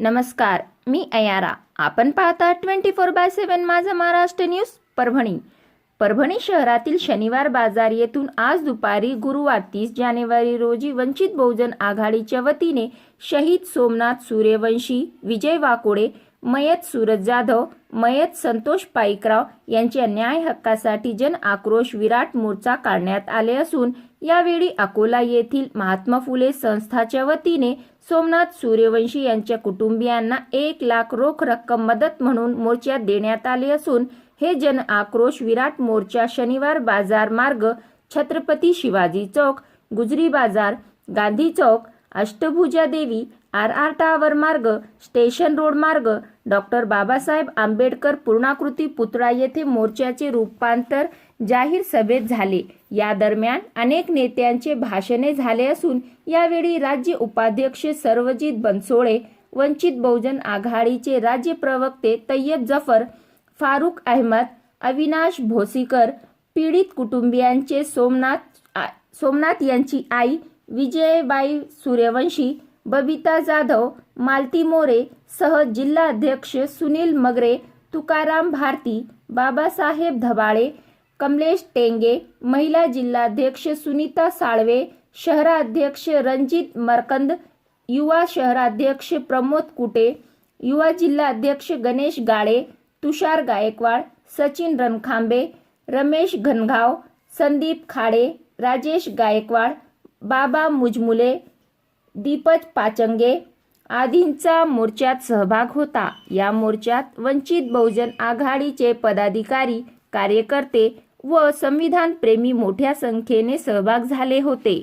नमस्कार मी अयारा. आपण पाहता ट्वेंटी फोर बाय सेवन माझा महाराष्ट्र न्यूज परभणी. परभणी शहरातील शनिवार बाजार येथून आज दुपारी गुरुवार तीस जानेवारी रोजी वंचित बहुजन आघाडीच्या वतीने शहीद सोमनाथ सूर्यवंशी विजय वाकोडे मयत सूरज जाधव मयत संतोष पाईकराव यांच्या न्याय हक्कासाठी जन आक्रोश विराट मोर्चा काढण्यात आले असून यावेळी अकोला येथील महात्मा फुले संस्थाच्या वतीने सोमनाथ सूर्यवंशी यांच्या कुटुंबियांना एक लाख रोख रक्कम मदत म्हणून मोर्चात देण्यात आले असून हे जन आक्रोश विराट मोर्चा शनिवार बाजार मार्ग छत्रपती शिवाजी चौक गुजरी बाजार Gandhi Chowk Ashtabhuja Devi R R tower मार्ग स्टेशन रोड मार्ग डॉक्टर बाबासाहेब आंबेडकर पूर्णाकृती पुतळा येथे मोर्चाचे रूपांतर जाहीर सभेत झाले. या दरम्यान अनेक नेत्यांचे भाषणे झाले असून यावेळी राज्य उपाध्यक्ष सर्वजित बनसोळे वंचित बहुजन आघाडीचे राज्य प्रवक्ते तय्यब जफर फारुख अहमद अविनाश भोसीकर पीडित कुटुंबियांचे सोमनाथ सोमनाथ यांची आई विजयबाई सूर्यवंशी बबिता जाधव, मालती मोरे सह जिल्हाध्यक्ष सुनील मगरे, तुकाराम भारती, बाबासाहेब धबाळे, कमलेश टेंगे, महिला जिल्हाध्यक्ष सुनीता साळवे शहराध्यक्ष रणजित मरकंद, युवा शहराध्यक्ष प्रमोद कुटे, युवा जिल्हाध्यक्ष गणेश गाळे तुषार गायकवाड, सचिन रणखांबे, रमेश घनगाव संदीप खाडे, राजेश गायकवाड, बाबा मुजमुले दीपज पाचंगे आदींचा मोर्चात सहभाग होता. या मोर्चात वंचित बहुजन आघाडीचे पदाधिकारी कार्यकर्ते व संविधान प्रेमी मोठ्या संख्येने सहभाग झाले होते.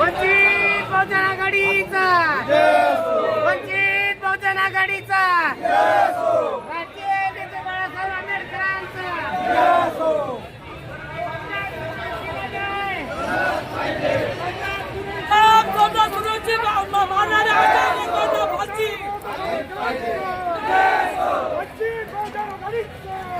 वंचित बहुजन आघाडीचा वंचित बहुजन आघाडीचा राष्ट्रीय नेते बाळासाहेब आंबेडकरांचा डॉक्टर बाबासाहेब आंबेडकरांचा सोमनाथ भैया सूर्यवंशी अमर रहे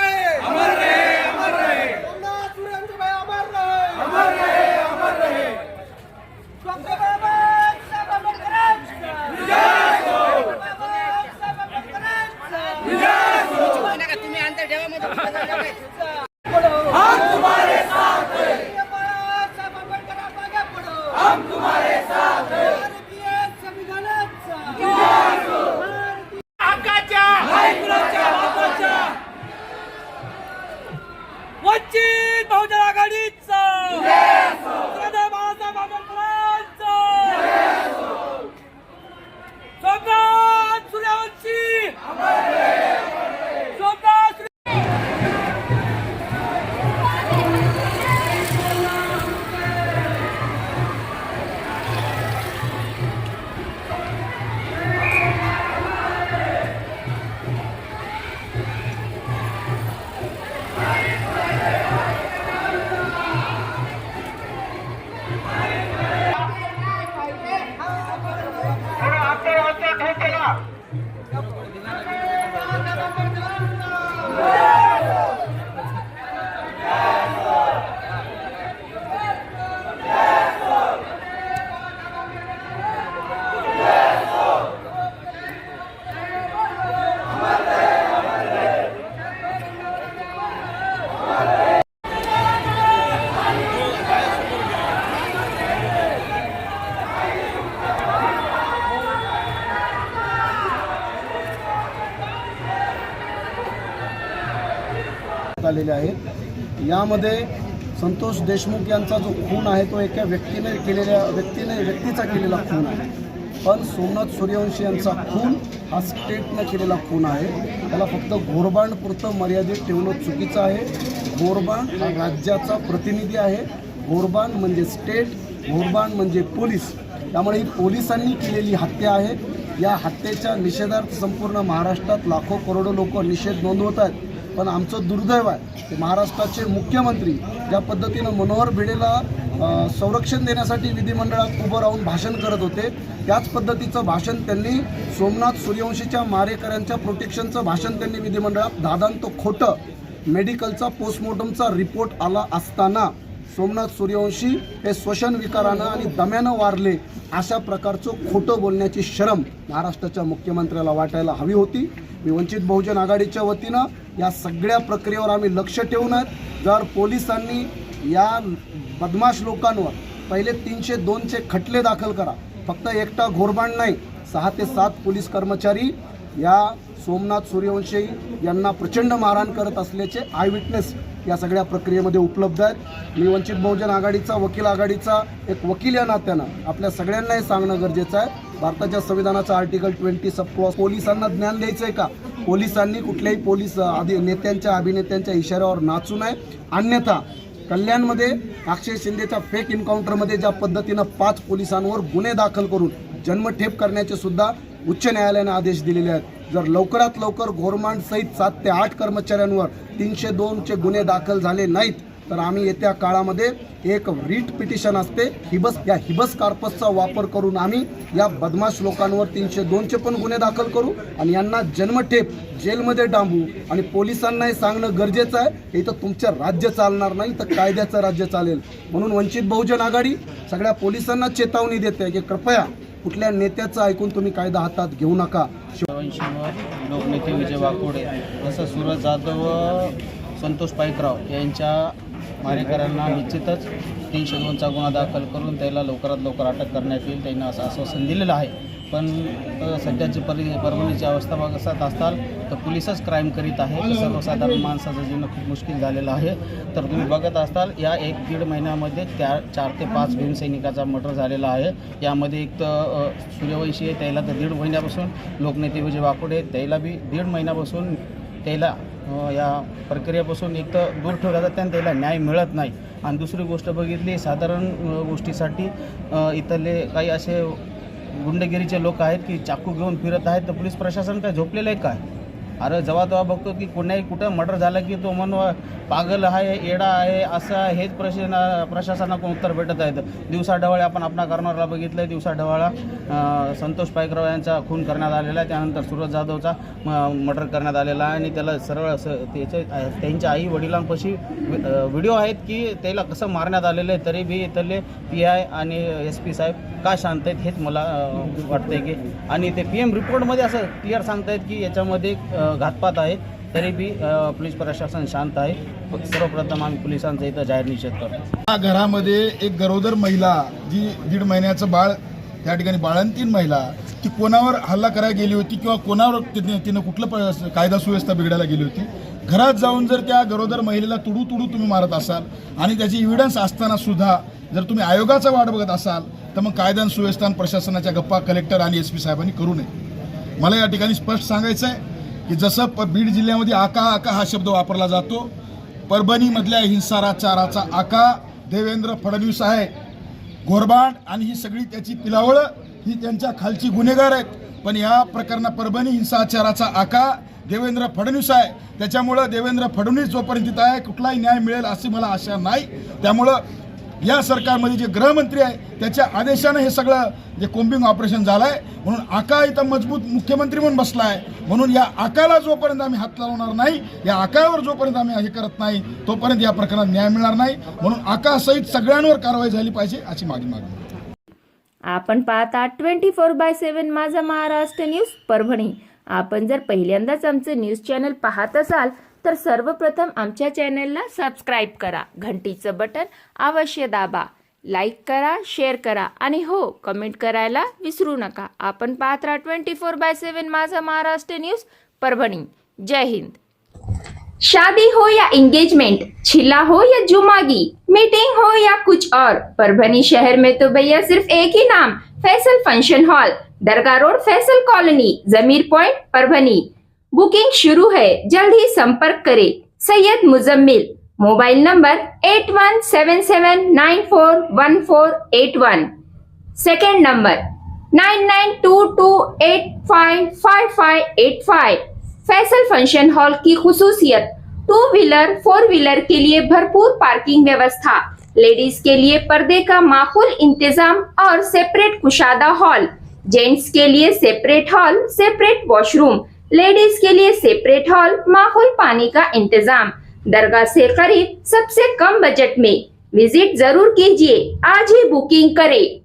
वंचित बहुजन आघाडीचा आलेले आहेत. यामध्ये संतोष देशमुख यांचा जो खून आहे तो एका व्यक्तीने केलेल्या व्यक्तीने व्यक्तीचा केलेला खून आहे. पण सोमनाथ सूर्यवंशी यांचा खून हा स्टेटनं केलेला खून आहे. त्याला फक्त घोरबांडपुरतं मर्यादित ठेवणं चुकीचं आहे. गोरबांड हा राज्याचा प्रतिनिधी आहे. गोरबांड म्हणजे स्टेट गोरबांड म्हणजे पोलीस. त्यामुळे ही पोलिसांनी केलेली हत्या आहे. या हत्येच्या निषेधार्थ संपूर्ण महाराष्ट्रात लाखो करोडो लोक निषेध नोंदवत आहेत. पण आमचं दुर्दैव आहे की महाराष्ट्राचे मुख्यमंत्री ज्या पद्धतीनं मनोहर भिडेला संरक्षण देण्यासाठी विधिमंडळात उभं राहून भाषण करत होते त्याच पद्धतीचं भाषण त्यांनी सोमनाथ सूर्यवंशीच्या मारेकऱ्यांच्या प्रोटेक्शनचं भाषण त्यांनी विधिमंडळात. दादांत खोटं मेडिकलचा पोस्टमॉर्टमचा रिपोर्ट आला असताना सोमनाथ सूर्यवंशी हे श्वसन विकारानं आणि दम्यानं वारले अशा प्रकारचं खोटं बोलण्याची शरम महाराष्ट्राच्या मुख्यमंत्र्याला वाटायला हवी होती. मी वंचित बहुजन आघाडीच्या वतीनं या सगळ्या प्रक्रियेवर आम्ही लक्ष ठेवून आहेत जर पोलिसांनी या बदमाश लोकांवर पहिले तीनशे दोनचे खटले दाखल करा. फक्त एकटा घोरबांड नाही सहा ते सात पोलीस कर्मचारी या सोमनाथ सूर्यवंशी यांना प्रचंड मारहाण करत असल्याचे आय विटनेस या सगळ्या प्रक्रियेमध्ये उपलब्ध आहेत. मी वंचित बहुजन आघाडीचा वकील आघाडीचा एक वकील या नात्यानं आपल्या सगळ्यांना हे सांगणं गरजेचं आहे. भारताच्या संविधानाचा आर्टिकल ट्वेंटी सब पोलिसांना ज्ञान द्यायचं आहे का? पोलिसांनी कुठल्याही पोलीस आधी नेत्यांच्या अभिनेत्यांच्या इशाऱ्यावर नाचू नये. अन्यथा कल्याणमध्ये अक्षय शिंदेच्या फेक इन्काउंटरमध्ये ज्या पद्धतीनं पाच पोलिसांवर गुन्हे दाखल करून जन्मठेप करण्याचे सुद्धा उच्च न्यायालयाने आदेश दिलेले आहेत. जर लवकरात लवकर घोरमांड सहित सात ते आठ कर्मचाऱ्यांवर तीनशे दोनचे गुन्हे दाखल झाले नाहीत तर आम्ही येत्या काळामध्ये एक रीट पिटिशन असते हिबस या हिबस कार्पसचा वापर करून आम्ही या बदमाश लोकांवर तीनशे दोनचे पण गुन्हे दाखल करू आणि यांना जन्मठेप जेलमध्ये डांबू आणि पोलिसांनाही सांगणं गरजेचं आहे. इथं तुमचं राज्य चालणार नाही तर कायद्याचं राज्य चालेल. म्हणून वंचित बहुजन आघाडी सगळ्या पोलिसांना चेतावणी देते की कृपया कुठल्या नेत्याचं ऐकून तुम्ही कायदा हातात घेऊ नका? लोकनेते विजय वाकोडे जसं सूरज जाधव संतोष पाईकराव यांच्या मारेकऱ्यांना निश्चितच तीनशे दोनचा गुन्हा दाखल करून त्याला लवकरात लवकर अटक करण्यात येईल. त्यांनी असं आश्वासन दिलेलं आहे. पण सध्याची परि परभणीची अवस्था बघत असताल तर पोलिसच क्राईम करीत आहे. सर्वसाधारण माणसाचं जीवन खूप मुश्किल झालेलं आहे. तर तुम्ही बघत असताल या एक दीड महिन्यामध्ये त्या चार ते पाच भीमसैनिकाचा मर्डर झालेला आहे. यामध्ये एक तर सूर्यवंशी आहे त्याला तर दीड महिन्यापासून. लोकनेते विजय वाकोडे त्याला बी दीड महिन्यापासून त्याला या प्रक्रियेपासून एक तर दूर ठेवला जातं आणि त्याला न्याय मिळत नाही. आणि दुसरी गोष्ट बघितली साधारण गोष्टीसाठी इथले काही असे गुंडगिरीचे लोक आहेत की चाकू घेऊन फिरत आहेत तर पोलीस प्रशासन काय झोपलेलं आहे काय? अरे जेव्हा तेव्हा बघतो की कुणाही कुठं मर्डर झालं की तो म्हण पागल आहे येडा आहे असं हेच प्रश प्रशासनाकडून उत्तर भेटत आहेत. दिवसा आपण आपणा बघितलं आहे संतोष पायकराव यांचा खून करण्यात आलेला आहे. त्यानंतर सूरज जाधवचा मर्डर करण्यात आलेला आहे. आणि त्याला सरळ असं त्याचे त्यांच्या आई वडिलांपाशी व्हिडिओ आहेत की त्याला कसं मारण्यात आलेलं आहे तरी बी इथले पी आय आणि एस पी साहेब का शांत आहेत हेच मला वाटतंय की. आणि ते पी एम रिपोर्टमध्ये असं क्लिअर सांगतायत की याच्यामध्ये घातपात आहे तरी बी पोलीस प्रशासन शांत आहे. सर्वप्रथम आम्ही पोलिसांचा इथं जाहीर निषेध करतो. या घरामध्ये एक गरोदर महिला जी दीड महिन्याचं बाळ त्या ठिकाणी बाळंतीन महिला ती कोणावर हल्ला करायला गेली होती किंवा कोणावर तिने तिनं कुठलं प- कायदा सुव्यवस्था बिघडायला गेली होती? घरात जाऊन जर त्या गरोदर महिलेला तुडू तुडू तुम्ही मारत असाल आणि त्याची इव्हिडन्स असताना सुद्धा जर तुम्ही आयोगाचा वाट बघत असाल तर मग कायदा सुव्यवस्था प्रशासनाच्या गप्पा कलेक्टर आणि एस पी साहेबांनी करू नये. मला या ठिकाणी स्पष्ट सांगायचं आहे की जसं प बीड जिल्ह्यामध्ये आका आका हा शब्द वापरला जातो परभणीमधल्या हिंसाचाराचा आका देवेंद्र फडणवीस आहे. घोरबाड आणि ही सगळी त्याची पिलावळं ही त्यांच्या खालची गुन्हेगार आहेत. पण या प्रकरणा परभणी हिंसाचाराचा आका देवेंद्र फडणवीस आहे. त्याच्यामुळं देवेंद्र फडणवीस जोपर्यंत तिथं आहे कुठलाही न्याय मिळेल अशी मला आशा नाही. त्यामुळं या सरकारमध्ये जे गृहमंत्री आहे त्याच्या आदेशानं हे सगळं जे कोम्बिंग ऑपरेशन झालं आहे म्हणून आका इथं मजबूत मुख्यमंत्री म्हणून बसला आहे म्हणून या आकाला जोपर्यंत आम्ही हात लावणार नाही या आकावर जोपर्यंत आम्ही हे करत नाही तोपर्यंत या प्रकरणात न्याय मिळणार नाही. म्हणून आकासहित सगळ्यांवर कारवाई झाली पाहिजे अशी माझी मागणी आपण पाहता ट्वेंटी फोर बाय सेवन माझा महाराष्ट्र न्यूज परभणी. आपण जर पहिल्यांदाच आमचं न्यूज चॅनल पाहत असाल तर सर्वप्रथम आमच्या चॅनलला सबस्क्राईब करा घंटीचं बटन अवश्य दाबा लाईक करा शेअर करा आणि हो कमेंट करायला विसरू नका. आपण पाहत राहा ट्वेंटी फोर बाय सेवन माझा महाराष्ट्र न्यूज परभणी. जय हिंद. शादी हो या एंगेजमेंट छिला हो या जुमागी मीटिंग हो या कुछ और. परभनी शहर में तो भैया सिर्फ एक ही नाम फैसल फंक्शन हॉल दरगाह road Faisal colony Zameer point Parbhani booking शुरू है। जल्द ही संपर्क करें। Syed Muzammil, mobile number eight one seven seven nine four one four eight one. Second number, nine nine two two eight five five five eight five. Faisal function hall की खसूसियत two wheeler four wheeler के लिए भरपूर parking व्यवस्था। Ladies के लिए पर्दे का माकूल इंतज़ाम और सेपरेट कुशादा हॉल। जेंट्स के लिए separate hall, separate washroom. Ladies के लिए सेपरेट हॉल माहौल पानी का इंतजाम। दरगाह से करीब सबसे कम बजट में। विजिट जरूर कीजिए। आज ही बुकिंग करें।